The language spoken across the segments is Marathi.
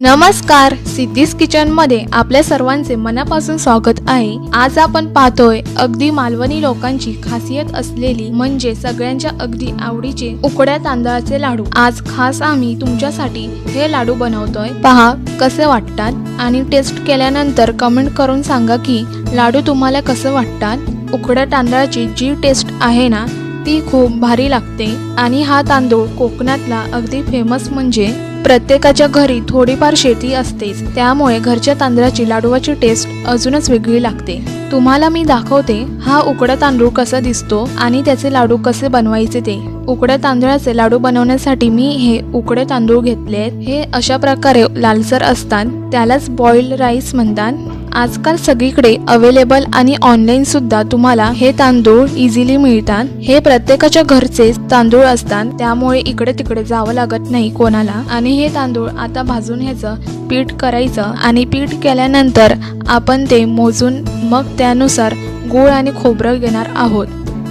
नमस्कार सिद्धीस किचनमध्ये आपल्या सर्वांचे मनापासून स्वागत आहे. आज आपण पाहतोय अगदी मालवणी लोकांची खासियत असलेली म्हणजे सगळ्यांच्या अगदी आवडीचे उकड्या तांदळाचे लाडू. आज खास आम्ही तुमच्यासाठी हे लाडू बनवतोय. पहा कसे वाटतात? आणि टेस्ट केल्यानंतर कमेंट करून सांगा की लाडू तुम्हाला कसे वाटतात? उकड्या तांदळाची जी टेस्ट आहे ना ती खूप भारी लागते. आणि हा तांदूळ कोकणातला अगदी फेमस म्हणजे प्रत्येकाच्या घरी थोडीफार शेती असतेच. त्यामुळे घरच्या तांदळाची लाडूवाची टेस्ट अजूनच वेगळी लागते. तुम्हाला मी दाखवते हा उकडा तांदूळ कसा दिसतो आणि त्याचे लाडू कसे बनवायचे ते. उकड्या तांदळाचे लाडू बनवण्यासाठी मी हे उकडे तांदूळ घेतले आहेत हे अशा प्रकारे लालसर असतात. त्यालाच बॉइल्ड राईस म्हणतात. आजकाल सगळीकडे अवेलेबल आणि ऑनलाईन सुद्धा तुम्हाला हे तांदूळ इझिली मिळतात. हे प्रत्येकाच्या घरचे तांदूळ असतात त्यामुळे इकडे तिकडे जावं लागत नाही कोणाला. आणि हे तांदूळ आता भाजून ह्याचं पीठ करायचं आणि पीठ केल्यानंतर आपण ते मोजून मग त्यानुसार गूळ आणि खोबरं घेणार आहोत.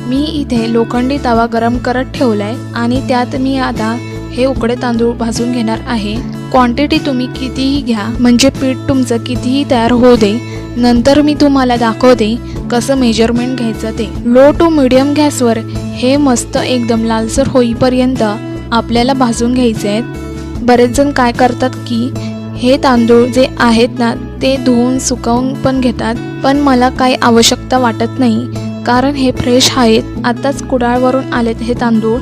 मी इथे लोखंडी तवा गरम करत ठेवलाय आणि त्यात मी आता हे उकडे तांदूळ भाजून घेणार आहे. क्वांटिटी तुम्ही कितीही घ्या म्हणजे पीठ तुमचं कितीही तयार होऊ दे नंतर मी तुम्हाला दाखवते कसं मेजरमेंट घ्यायचं ते. लो टू मिडियम गॅसवर हे मस्त एकदम लालसर होईपर्यंत आपल्याला भाजून घ्यायचे आहेत. बरेच जण काय करतात की हे तांदूळ जे आहेत ना ते धुवून सुकवून पण घेतात पण मला काही आवश्यकता वाटत नाही कारण हे फ्रेश आहेत. आताच कुडाळवरून आलेत हे तांदूळ.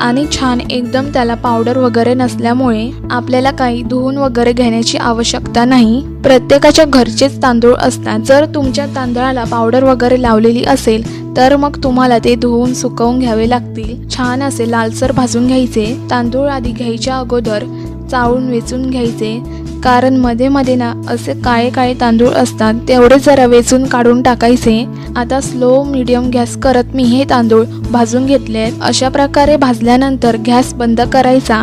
आणि छान एकदम त्याला पावडर वगैरे नसल्यामुळे आपल्याला काही धुवून वगैरे घेण्याची आवश्यकता नाही. प्रत्येकाच्या घरचेच तांदूळ असतात. जर तुमच्या तांदळाला पावडर वगैरे लावलेली असेल तर मग तुम्हाला ते धुवून सुकवून घ्यावे लागतील. छान असे लालसर भाजून घ्यायचे. तांदूळ आधी घ्यायच्या अगोदर चाळून वेचून घ्यायचे. कारण मध्ये मध्ये ना असे काळे काळे तांदूळ असतात तेवढे जरा वेचून काढून टाकायचे. आता स्लो मीडियम गॅस करत मी हे तांदूळ भाजून घेतले अशा प्रकारे भाजल्यानंतर गॅस बंद करायचा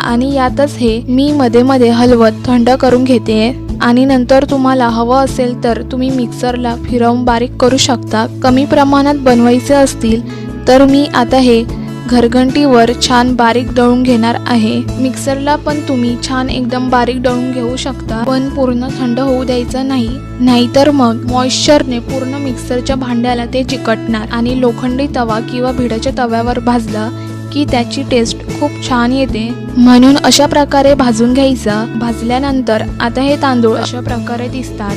आणि यातच हे मी मध्ये मध्ये हलवत थंड करून घेते. आणि नंतर तुम्हाला हवं असेल तर तुम्ही मिक्सरला फिरवून बारीक करू शकता. कमी प्रमाणात बनवायचे असतील तर मी आता हे घरघंटीवर छान बारीक दळून घेणार आहे. मिक्सरला पण तुम्ही छान एकदम बारीक दळून घेऊ शकता. पण पूर्ण थंड होऊ द्यायचं नाही. नाहीतर मग मॉइश्चरने पूर्ण मिक्सरच्या भांड्याला ते चिकटणार आणि लोखंडी तवा किंवा भिडाच्या तव्यावर भाजलं की त्याची टेस्ट खूप छान येते. म्हणून अशा प्रकारे भाजून घ्यायचं. भाजल्यानंतर आता हे तांदूळ अशा प्रकारे दिसतात.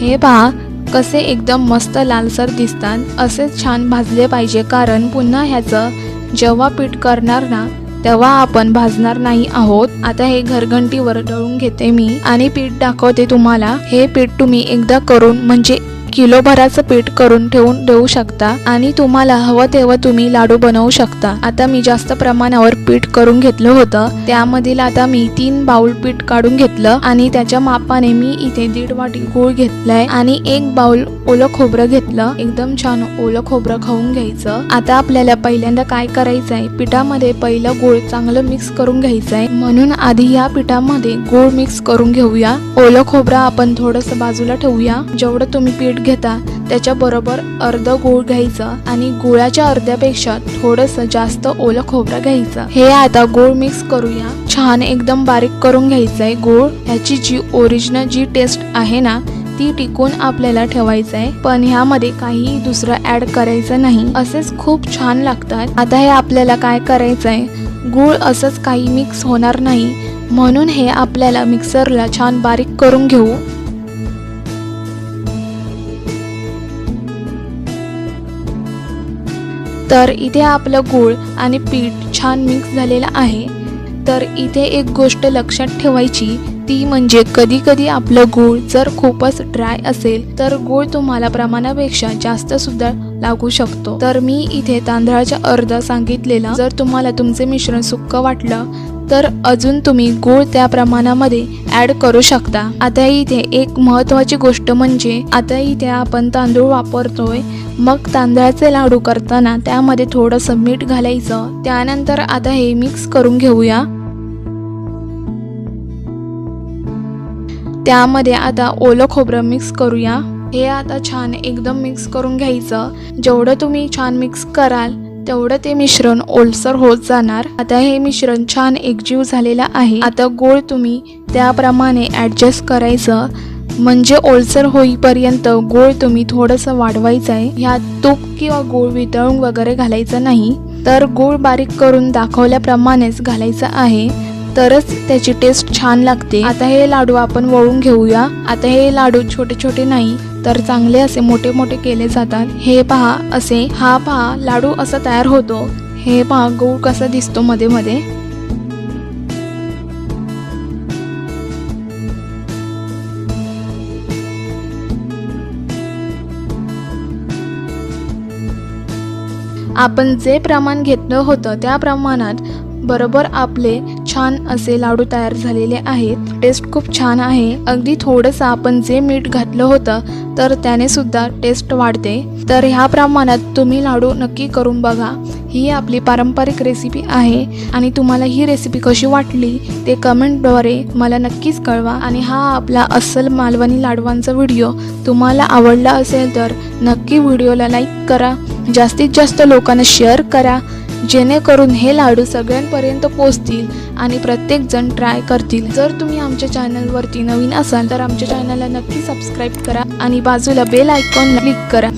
हे पहा कसे एकदम मस्त लालसर दिसतात. असेच छान भाजले पाहिजे कारण पुन्हा ह्याचं जेव्हा पीठ करणार ना तेव्हा आपण भाजणार नाही आहोत. आता हे घरघंटीवर ढळून घेते मी आणि पीठ दाखवते तुम्हाला. हे पीठ तुम्ही एकदा करून म्हणजे किलोभराचं पीठ करून ठेवून देऊ शकता आणि तुम्हाला हवं तेव्हा तुम्ही लाडू बनवू शकता. आता मी जास्त प्रमाणावर पीठ करून घेतलं होतं. त्यामधील आता मी तीन बाउल पीठ काढून घेतलं आणि त्याच्या मापाने मी इथे दीड वाटी गूळ घेतलाय आणि एक बाउल ओलं खोबरं घेतलं. एकदम छान ओलं खोबरं खाऊन घ्यायचं. आता आपल्याला पहिल्यांदा काय करायचंय? पिठामध्ये पहिलं गूळ चांगलं मिक्स करून घ्यायचंय. म्हणून आधी या पिठामध्ये गूळ मिक्स करून घेऊया. ओलं खोबरं आपण थोडस बाजूला ठेवूया. जेवढं तुम्ही पीठ घेता त्याच्याबरोबर अर्ध गूळ घ्यायचं आणि गुळाच्या अर्ध्यापेक्षा थोडंसं जास्त ओलं खोबरं घ्यायचं. हे आता गूळ मिक्स करूया. छान एकदम बारीक करून घ्यायचंय गूळ. ह्याची जी ओरिजिनल जी टेस्ट आहे ना ती टिकून आपल्याला ठेवायचं आहे पण ह्यामध्ये काही दुसरं ऍड करायचं नाही. असेच खूप छान लागतात. आता हे आपल्याला काय करायचं आहे गूळ असंच काही मिक्स होणार नाही. म्हणून हे आपल्याला मिक्सरला छान बारीक करून घेऊ. तर इथे आपलं गूळ आणि पीठ छान मिक्स झालेलं आहे. तर इथे एक गोष्ट लक्षात ठेवायची ती म्हणजे कधी कधी आपलं गूळ जर खूपच ड्राय असेल तर गूळ तुम्हाला प्रमाणापेक्षा जास्त सुद्धा लागू शकतो. तर मी इथे तांदळाच्या अर्ध सांगितलेलं. जर तुम्हाला तुमचे मिश्रण सुक्क वाटलं तर अजून तुम्ही गूळ त्या प्रमाणामध्ये ऍड करू शकता. आता इथे एक महत्वाची गोष्ट म्हणजे आता इथे आपण तांदूळ वापरतोय. मग तांदळाचे लाडू करताना त्यामध्ये थोडंसं मीठ घालायचं. त्यानंतर आता हे मिक्स करून घेऊया. त्यामध्ये आता ओलं खोबरं मिक्स करूया. हे आता छान एकदम मिक्स करून घ्यायचं. जेवढं तुम्ही छान मिक्स कराल तेवढं ते मिश्रण ओलसर होत जाणार. आता हे मिश्रण छान एकजीव झालेलं आहे. आता गोळ तुम्ही त्याप्रमाणे ॲडजस्ट करायचं. म्हणजे ओलसर होईपर्यंत गोळ तुम्ही थोडंसं वाढवायचं आहे ह्यात तूप किंवा गोळ वितळून वगैरे घालायचं नाही. तर गोळ बारीक करून दाखवल्याप्रमाणेच घालायचं आहे. तरच त्याची टेस्ट छान लागते. आता हे लाडू आपण वळून घेऊया. आता हे लाडू छोटे छोटे नाही तर चांगले असे मोठे मोठे केले जातात. हे पहा असे हा पहा लाडू असा तयार होतो. हे पहा गूळ कसा दिसतो मध्ये मध्ये. आपण जे प्रमाण घेतलं होतं त्या प्रमाणात बरोबर आपले छान असे लाडू तयार झालेले आहेत. टेस्ट खूप छान आहे. अगदी थोडंसं आपण जे मीठ घातलं होतं तर त्याने सुद्धा टेस्ट वाढते. तर ह्या प्रमाणात तुम्ही लाडू नक्की करून बघा. ही आपली पारंपरिक रेसिपी आहे. आणि तुम्हाला ही रेसिपी कशी वाटली ते कमेंटद्वारे मला नक्कीच कळवा. आणि हा आपला अस्सल मालवणी लाडवांचा व्हिडिओ तुम्हाला आवडला असेल तर नक्की व्हिडिओला लाईक करा. जास्तीत जास्त लोकांना शेअर करा. जेणेकरून हे लाडू सगळ्यांपर्यंत पोचतील आणि प्रत्येकजण ट्राय करतील. जर तुम्ही आमच्या चॅनलवरती नवीन असाल तर आमच्या चॅनलला नक्की सबस्क्राईब करा आणि बाजूला बेल आयकॉन क्लिक करा.